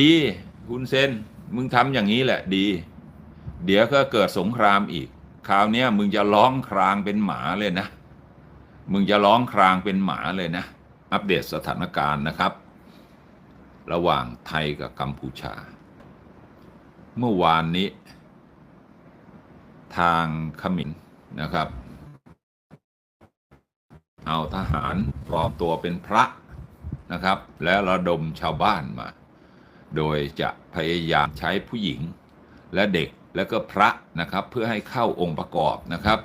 ดี คุณเซนมึงทำอย่างนี้แหละดี เดี๋ยวก็เกิดสงครามอีก คราวนี้มึงจะร้องครางเป็นหมาเลยนะ มึงจะร้องครางเป็นหมาเลยนะ อัปเดตสถานการณ์นะครับ ระหว่างไทยกับกัมพูชา เมื่อวานนี้ ทางขมิญนะครับ เอาทหารปลอมตัวเป็นพระนะครับ และระดมชาวบ้านมา โดยจะพยายามใช้ผู้หญิงและเด็กและก็พระนะครับเพื่อให้เข้าองค์ประกอบนะครับ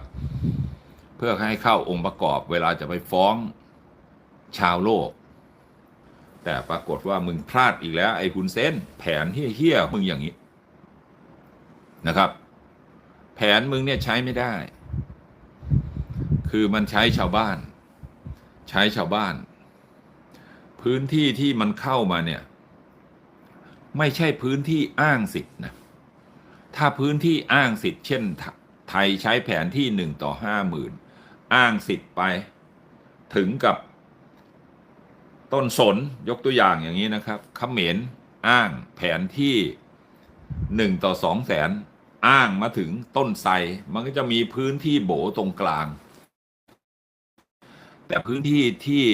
เพื่อให้เข้าองค์ประกอบ เวลาจะไปฟ้องชาวโลก แต่ปรากฏว่ามึงพลาดอีกแล้ว ไอ้คุณเซนแผนเฮี้ยๆมึงอย่างนี้นะครับ แผนมึงเนี่ยใช้ไม่ได้ คือมันใช้ชาวบ้าน ใช้ชาวบ้าน พื้นที่ที่มันเข้ามาเนี่ย ไม่ใช่พื้นที่อ้างสิทธินะถ้าพื้นที่อ้างสิทธิ์เช่น ไทยใช้แผนที่หนึ่งต่อห้าหมื่นอ้างสิทธิ์ไป ถึงกับต้นสนยกตัวอย่างอย่างนี้นะครับเขมรอ้างแผนที่หนึ่งต่อสองแสนอ้างมาถึงต้นไทรมันก็จะมีพื้นที่โบตรงกลาง แต่พื้นที่ที่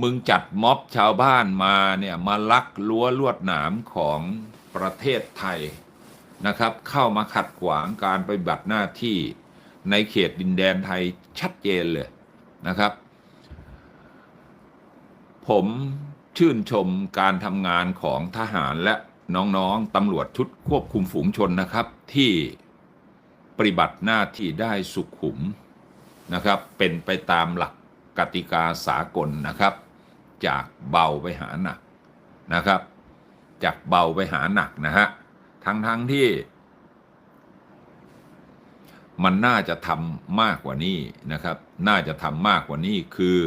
มึงจัดม็อบชาวบ้านมาเนี่ยมาลักรั้วลวดหนามของประเทศไทยนะครับ เข้ามาขัดขวางการปฏิบัติหน้าที่ในเขตดินแดนไทยชัดเจนเลยนะครับ ผมชื่นชมการทำงานของทหารและน้องๆตำรวจชุดควบคุมฝูงชนนะครับ ที่ปฏิบัติหน้าที่ได้สุขุมนะครับ เป็นไปตามหลักกติกาสากลนะครับ จากเบาไปหาหนักนะครับ จากเบาไปหาหนักนะฮะทั้งทั้งที่ มันน่าจะทำมากกว่านี้นะครับ น่าจะทำมากกว่านี้คือ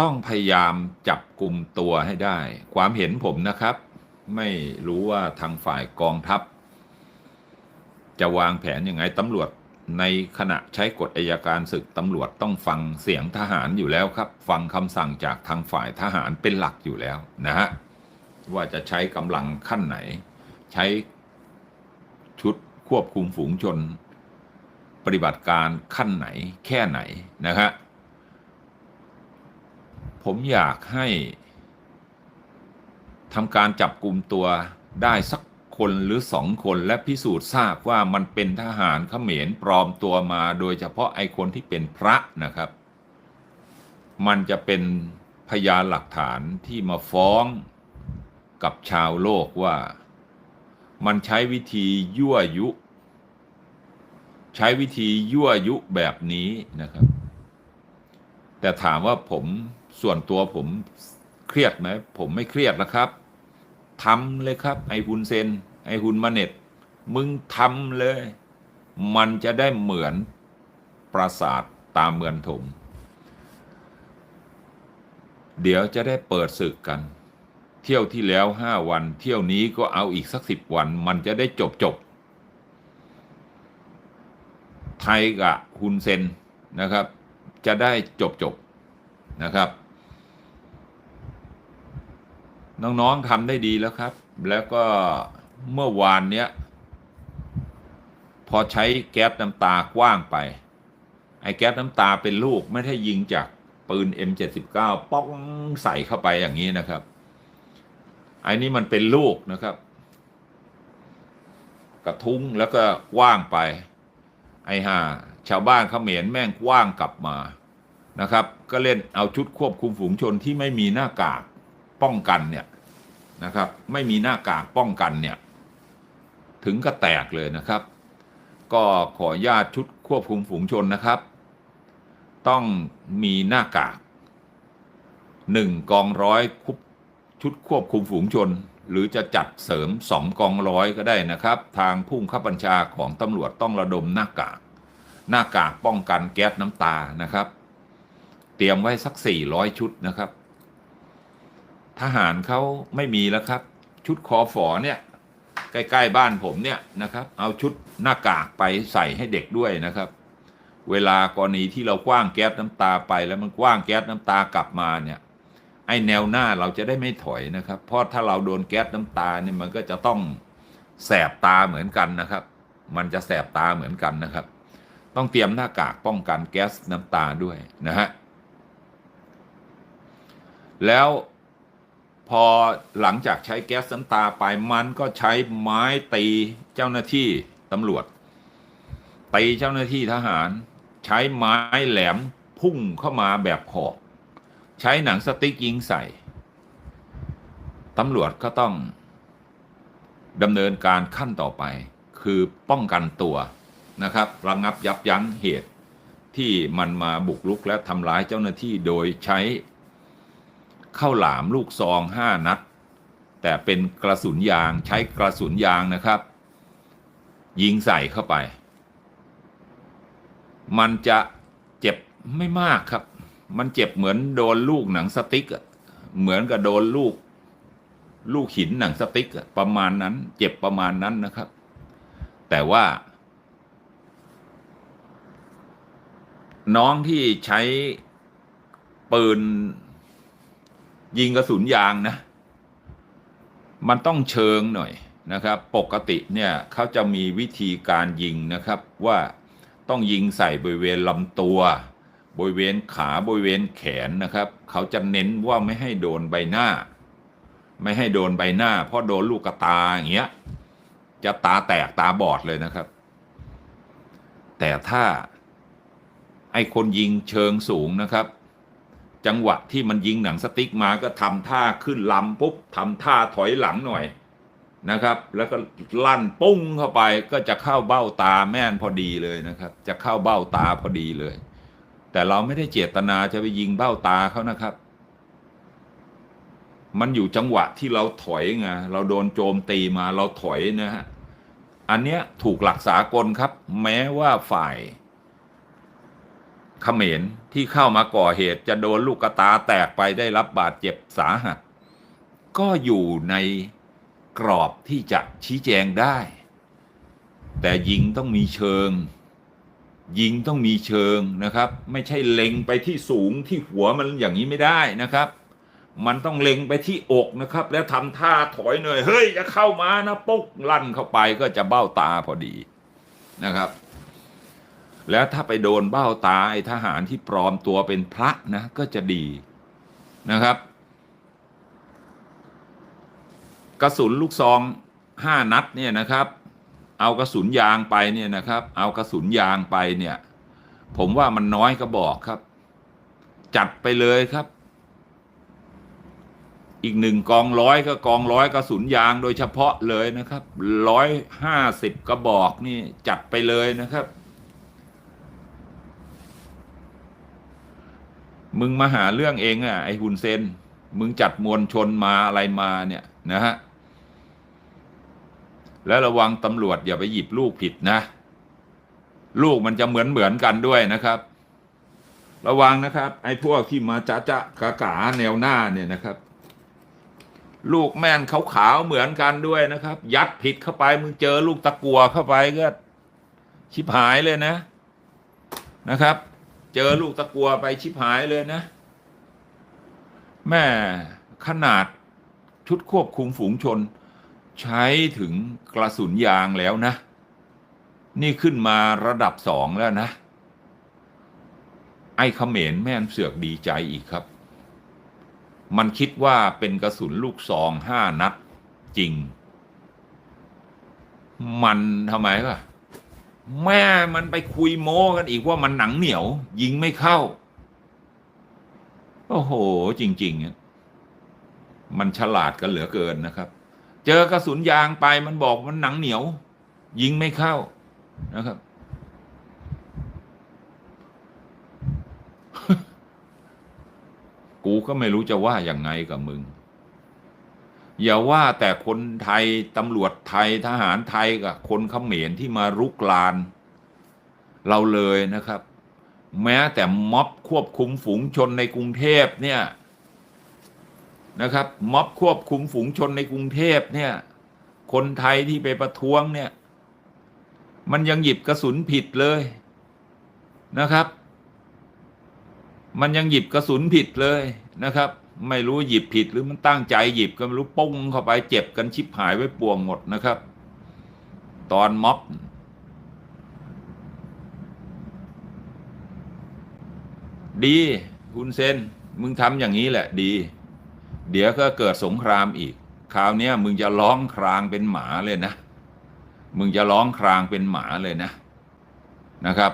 ต้องพยายามจับกลุ่มตัวให้ได้ ความเห็นผมนะครับ ไม่รู้ว่าทางฝ่ายกองทัพ จะวางแผนยังไงตำรวจ ในขณะใช้กฎอายการศึกตำรวจต้องฟังเสียงทหารอยู่แล้วครับ ฟังคำสั่งจากทางฝ่ายทหารเป็นหลักอยู่แล้วนะฮะว่าจะใช้กำลังขั้นไหน ใช้ชุดควบคุมฝูงชน ปฏิบัติการขั้นไหนแค่ไหนนะฮะผมอยากให้ทำการจับกลุ่มตัวได้สัก คนหรือสองคนและพิสูจน์ทราบว่ามันเป็นทหารเขมรปลอมตัวมา โดยเฉพาะไอ้คนที่เป็นพระนะครับ มันจะเป็นพยานหลักฐานที่มาฟ้องกับชาวโลกว่า มันใช้วิธียั่วยุ ใช้วิธียั่วยุแบบนี้นะครับ แต่ถามว่าผมส่วนตัวผมเครียดไหมผมไม่เครียดนะครับ ทำเลยครับ ไอฮุนเซน ไอฮุนมาเน็ต มึงทำเลย มันจะได้เหมือนปราสาทตามเมืองถม เดี๋ยวจะได้เปิดศึกกัน เที่ยวที่แล้วห้าวัน เที่ยวนี้ก็เอาอีกสักสิบวัน มันจะได้จบจบ ไทยกับฮุนเซนนะครับ จะได้จบจบนะครับ น้องๆทำได้ดีแล้วครับ แล้วก็เมื่อวานเนี้ย พอใช้แก๊สน้ำตากว้างไป ไอ้แก๊สน้ำตาเป็นลูกไม่ได้ยิงจากปืน M79 ป้องใส่เข้าไปอย่างนี้นะครับ ไอ้นี้มันเป็นลูกนะครับ กระทุ้งแล้วก็กว้างไป ไอ้ห่าชาวบ้านเขมรแม่งกว้างกลับมานะครับ ก็เล่นเอาชุดควบคุมฝูงชนที่ไม่มีหน้ากากป้องกันเนี่ย นะครับ ไม่มีหน้ากากป้องกันเนี่ย ถึงก็แตกเลยนะครับ ก็ขอญาตชุดควบคุมฝูงชนนะครับ ต้องมีหน้ากากหนึ่งกองร้อยชุดควบคุมฝูงชน หรือจะจัดเสริมสองกองร้อยก็ได้นะครับ ทางผู้บังคับบัญชาของตำรวจต้องระดมหน้ากาก หน้ากากป้องกันแก๊สน้ำตานะครับ เตรียมไว้สักสี่ร้อยชุดนะครับ ทหารเขาไม่มีแล้วครับ ชุดคอฝอเนี่ยใกล้ๆบ้านผมเนี่ยนะครับเอาชุดหน้ากากไปใส่ให้เด็กด้วยนะครับ เวลากรณีที่เรากว้างแก๊สน้ำตาไปแล้วมันกว้างแก๊สน้ำตากลับมาเนี่ยไอแนวหน้าเราจะได้ไม่ถอยนะครับ เพราะถ้าเราโดนแก๊สน้ำตาเนี่ยมันก็จะต้องแสบตาเหมือนกันนะครับ มันจะแสบตาเหมือนกันนะครับ ต้องเตรียมหน้ากากป้องกันแก๊สน้ำตาด้วยนะฮะแล้ว พอหลังจากใช้แก๊สน้ำตาไปมันก็ใช้ไม้ตีเจ้าหน้าที่ตำรวจตีเจ้าหน้าที่ทหาร ใช้ไม้แหลมพุ่งเข้ามาแบบหอกใช้หนังสติ๊กยิงใส่ตำรวจก็ต้องดำเนินการขั้นต่อไป คือป้องกันตัวนะครับระงับยับยั้งเหตุที่มันมาบุกรุกและทำร้ายเจ้าหน้าที่โดยใช้ ข้าวหลามลูกซองห้านัด แต่เป็นกระสุนยางใช้กระสุนยางนะครับ ยิงใส่เข้าไป มันจะเจ็บไม่มากครับ มันเจ็บเหมือนโดนลูกหนังสติ๊กเหมือนกับโดนลูก ลูกหินหนังสติ๊กประมาณนั้น เจ็บประมาณนั้นนะครับ แต่ว่า น้องที่ใช้ปืน ยิงกระสุนยางนะ มันต้องเชิงหน่อยนะครับ ปกติเนี่ยเขาจะมีวิธีการยิงนะครับว่าต้องยิงใส่บริเวณลำตัว บริเวณขาบริเวณแขนนะครับ เขาจะเน้นว่าไม่ให้โดนใบหน้า ไม่ให้โดนใบหน้า เพราะโดนลูกกระตาอย่างเงี้ยจะตาแตกตาบอดเลยนะครับ แต่ถ้าไอ้คนยิงเชิงสูงนะครับ จังหวะที่มันยิงหนังสติ๊กมาก็ทำท่าขึ้นลำปุ๊บทำท่าถอยหลังหน่อยนะครับ แล้วก็ลั่นปุ้งเข้าไปก็จะเข้าเบ้าตาแม่นพอดีเลยนะครับ จะเข้าเบ้าตาพอดีเลย แต่เราไม่ได้เจตนาจะไปยิงเบ้าตาเขานะครับ มันอยู่จังหวะที่เราถอยไงเราโดนโจมตีมาเราถอยนะฮะอันเนี้ยถูกหลักสากลครับ แม้ว่าฝ่าย เขมรที่เข้ามาก่อเหตุจะโดนลูกกระตาแตกไปได้รับบาดเจ็บสาหัส ก็อยู่ในกรอบที่จะชี้แจงได้ แต่ยิงต้องมีเชิง ยิงต้องมีเชิงนะครับ ไม่ใช่เล็งไปที่สูงที่หัวมันอย่างนี้ไม่ได้นะครับ มันต้องเล็งไปที่อกนะครับ แล้วทำท่าถอยหน่อยเฮ้ยจะเข้ามานะปุ๊กลั่นเข้าไปก็จะเบ้าตาพอดีนะครับ แล้วถ้าไปโดนเบ้าตาไอ้ทหารที่ปลอมตัวเป็นพระนะ ก็จะดีนะครับ กระสุนลูกซองห้านัดเนี่ยนะครับ เอากระสุนยางไปเนี่ยนะครับ เอากระสุนยางไปเนี่ย ผมว่ามันน้อยก็บอกครับ จัดไปเลยครับ อีกหนึ่งกองร้อยก็กองร้อยกระสุนยางโดยเฉพาะเลยนะครับร้อยห้าสิบกระบอกนี่จัดไปเลยนะครับ มึงมาหาเรื่องเองอะไอ้ฮุนเซน มึงจัดมวลชนมาอะไรมาเนี่ยนะฮะ แล้วระวังตำรวจอย่าไปหยิบลูกผิดนะ ลูกมันจะเหมือนเหมือนกันด้วยนะครับ ระวังนะครับ ไอ้พวกที่มาจะจะกะกาแนวหน้าเนี่ยนะครับ ลูกแม่นขาวๆเหมือนกันด้วยนะครับ ยัดผิดเข้าไป มึงเจอลูกตะกัวเข้าไปก็ชิบหายเลยนะนะครับ เจอลูกตะกัวไปชิบหายเลยนะ แม่ขนาดชุดควบคุมฝูงชน ใช้ถึงกระสุนยางแล้วนะ นี่ขึ้นมาระดับสองแล้วนะ ไอ้เขมรแม่นเสือกดีใจอีกครับ มันคิดว่าเป็นกระสุนลูกซองห้านัดจริง มันทำไมวะ แม่มันไปคุยโม้กันอีกว่ามันหนังเหนียว ยิงไม่เข้า โอ้โห จริงๆมันฉลาดกันเหลือเกินนะครับ เจอกระสุนยางไปมันบอกมันหนังเหนียว ยิงไม่เข้านะครับ กูก็ไม่รู้จะว่าอย่างไงกับมึง อย่าว่าแต่คนไทยตำรวจไทยทหารไทยกับคนเขมรที่มารุกราน เราเลยนะครับ แม้แต่ม็อบควบคุมฝูงชนในกรุงเทพเนี่ยนะครับม็อบควบคุมฝูงชนในกรุงเทพเนี่ย คนไทยที่ไปประท้วงเนี่ย มันยังหยิบกระสุนผิดเลยนะครับ มันยังหยิบกระสุนผิดเลยนะครับ ไม่รู้หยิบผิดหรือมันตั้งใจหยิบก็ไม่รู้ปุ้งเข้าไปเจ็บกันชิบหายไว้ป่วงหมดนะครับ ตอนม็อบดี คุณเซนมึงทำอย่างนี้แหละดี เดี๋ยวก็เกิดสงครามอีก คราวนี้มึงจะร้องครางเป็นหมาเลยนะ มึงจะร้องครางเป็นหมาเลยนะนะครับ